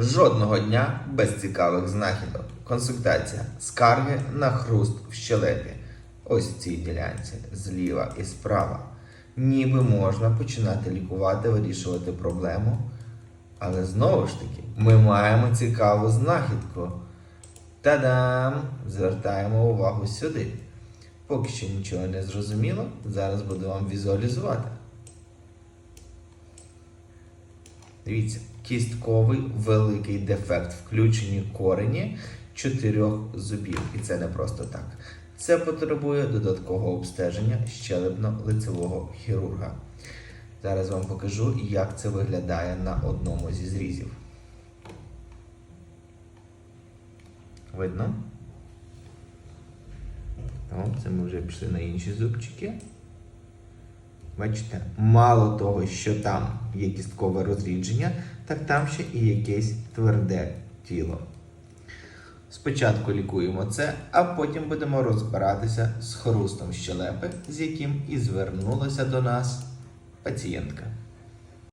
Жодного дня без цікавих знахідок. Консультація. Скарги на хруст в щелепі. Ось в цій ділянці, зліва і справа. Ніби можна починати лікувати, вирішувати проблему. Але знову ж таки, ми маємо цікаву знахідку. Та-дам! Звертаємо увагу сюди. Поки що нічого не зрозуміло, зараз буду вам візуалізувати. Дивіться, кістковий великий дефект, включені корені чотирьох зубів. І це не просто так. Це потребує додаткового обстеження щелепно-лицевого хірурга. Зараз вам покажу, як це виглядає на одному зі зрізів. Видно? О, це ми вже пішли на інші зубчики. Бачите, мало того, що там є кісткове розрідження, так там ще і якесь тверде тіло. Спочатку лікуємо це, а потім будемо розбиратися з хрустом щелепи, з яким і звернулася до нас пацієнтка.